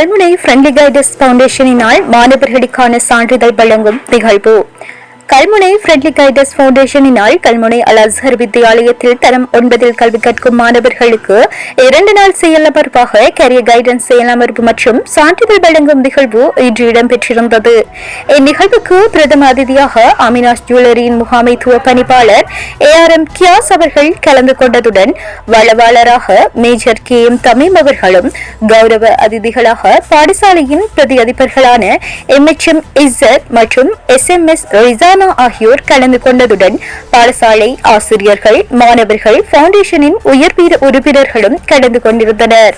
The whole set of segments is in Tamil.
கல்முனை ஃப்ரெண்ட்லி கைடஸ் பவுண்டேஷனினால் மாணவர்களுக்கான சான்றிதழ் வழங்கும் நிகழ்வு. கல்முனை ஃப்ரெண்ட்லி கைடஸ் பவுண்டேஷனினால் கல்முனை அல் அஸ்ஹர் வித்தியாலயத்தில் தரம் ஒன்பதில் கல்வி கற்கும் மாணவர்களுக்கு இரண்டு நாள் செயலமர்வாக கரியர் கைடன்ஸ் செயலமர்வு மற்றும் சான்றிதழ் வழங்கும் நிகழ்வு இன்று இடம்பெற்றிருந்தது. இந்நிகழ்வுக்கு பிரதம அதிதியாக அமினாஷ் ஜுவல்லரியின் முகாமைத்துவ பணிப்பாளர் ஏ ஆர் எம் கியாஸ் அவர்கள் கலந்து கொண்டதுடன் வளவாளராக மேஜர் கே எம் தமிம் அவர்களும் கௌரவ அதிதிகளாக பாடசாலையின் பிரதி அதிபர்களான எம் எச் எம் இஸ்ஸத் மற்றும் எஸ் எம் எஸ் ரிசான் ஆகியோர் கலந்து கொண்டதுடன் பாடசாலை ஆசிரியர்கள் மாணவர்கள் பவுண்டேஷனின் உயர்வீர உறுப்பினர்களும் கலந்து கொண்டிருந்தனர்.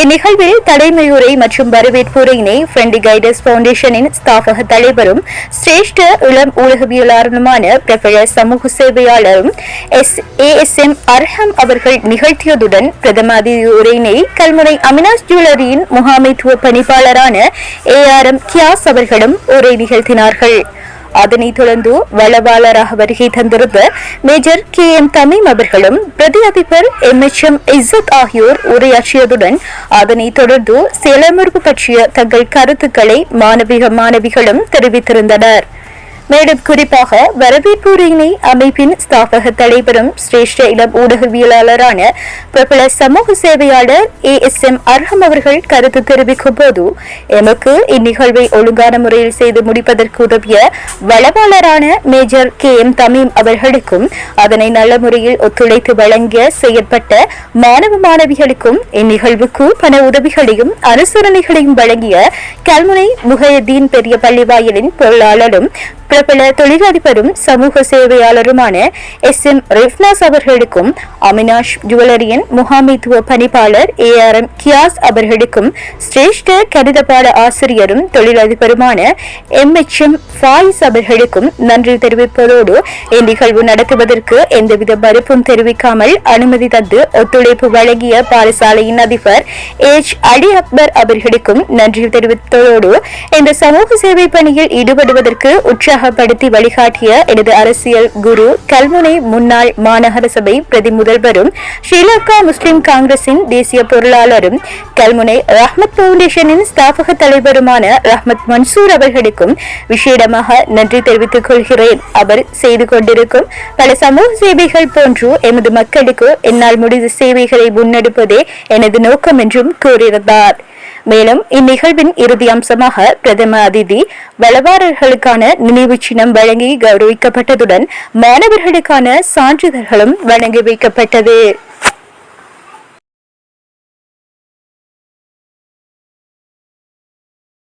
இந்நிகழ்வில் தலைமையுரை மற்றும் வரவேற்புரையினை ஃப்ரெண்டி கைடஸ் பவுண்டேஷனின் ஸ்தாபக தலைவரும் சிரேஷ்ட இளம் ஊடகவியலாளருமான பிரபல சமூக சேவையாளரும் S A S M Arham அவர்கள் நிகழ்த்தியதுடன் பிரதம அதிதி உரையினை கல்முனை அமினாஸ் ஜுவல்லரியின் முகாமைத்துவ பணிப்பாளரான ஏ ஆர் எம் கியாஸ் அவர்களும் உரை நிகழ்த்தினார்கள். அதனைத் தொடர்ந்து வளவாளராக வருகை தந்திருந்த மேஜர் கே எம் தமிம் அவர்களும் பிரதி அதிபர் எம் எச் எம் இசத் ஆகியோர் உரையாற்றியதுடன் அதனைத் தொடர்ந்து செயலமர்வு பற்றிய தங்கள் கருத்துக்களை மாணவிக மாணவிகளும் தெரிவித்திருந்தனர். மேலும் குறிப்பாக வரவேற்புரையினை அமைப்பின் ஸ்தாபக தலைவரும் சிரேஷ்ட இளம் ஊடகவியலாளரான பிரபல சமூக சேவையாளர் ஏ எஸ் எம் அர்ஹம் அவர்கள் கருத்து தெரிவிக்கும் போது எமக்கு இந்நிகழ்வை ஒழுங்கான முறையில் செய்து முடிப்பதற்கு உதவிய வளவாளரான மேஜர் கே எம் தமீம் அவர்களுக்கும் அதனை நல்ல முறையில் ஒத்துழைத்து வழங்கிய செயற்பட்ட மாணவ மாணவிகளுக்கும் இந்நிகழ்வுக்கு பண உதவிகளையும் அனுசரணைகளையும் வழங்கிய கல்முனை முகையதீன் பெரிய பள்ளிவாயலின் பொருளாளரும் பிரபல தொழிலதிபரும் சமூக சேவையாளருமான எஸ். எம். ரெஃப்னாஸ் அவர்களுக்கும் அமினாஷ் ஜுவல்லரியின் முகாமைத்துவ பணிப்பாளர் ஏ. ஆர். எம். கியாஸ் அவர்களுக்கும் சிரேஷ்ட கணித பாட ஆசிரியரும் தொழிலதிபருமான எம். எச். எம். ஃபாயிஸ் அவர்களுக்கும் நன்றி தெரிவிப்பதோடு இந்நிகழ்வு நடத்துவதற்கு எந்தவித மறுப்பும் தெரிவிக்காமல் அனுமதி தந்து ஒத்துழைப்பு வழங்கிய பாடசாலையின் அதிபர் எச். அலி அக்பர் அவர்களுக்கும் நன்றி தெரிவித்ததோடு இந்த சமூக சேவை பணியில் ஈடுபடுவதற்கு உற்சாக உற்சாகப்படுத்தி வழிகாட்டிய எனது அரசியல் குரு கல்முனை முன்னாள் மாநகர சபை பிரதி முதல்வரும் ஸ்ரீலங்கா முஸ்லிம் காங்கிரசின் தேசிய பொருளாளரும் கல்முனை ரஹ்மத் பவுண்டேஷனின் ஸ்தாபக தலைவருமான ரஹ்மத் மன்சூர் அவர்களுக்கும் விஷேடமாக நன்றி தெரிவித்துக் கொள்கிறேன். அவர் செய்து கொண்டிருக்கும் பல சமூக சேவைகள் போன்று எமது மக்களுக்கு என்னால் முடிந்த சேவைகளை முன்னெடுப்பதே எனது நோக்கம் என்றும் கூறியிருந்தார். மேலும் இந்நிகழ்வின் இறுதி அம்சமாக பிரதம அதிதி வளவாரர்களுக்கான நினைவு சின்னம் வழங்கி கௌரவிக்கப்பட்டதுடன் மாணவர்களுக்கான சான்றிதழ்களும் வழங்கி வைக்கப்பட்டது.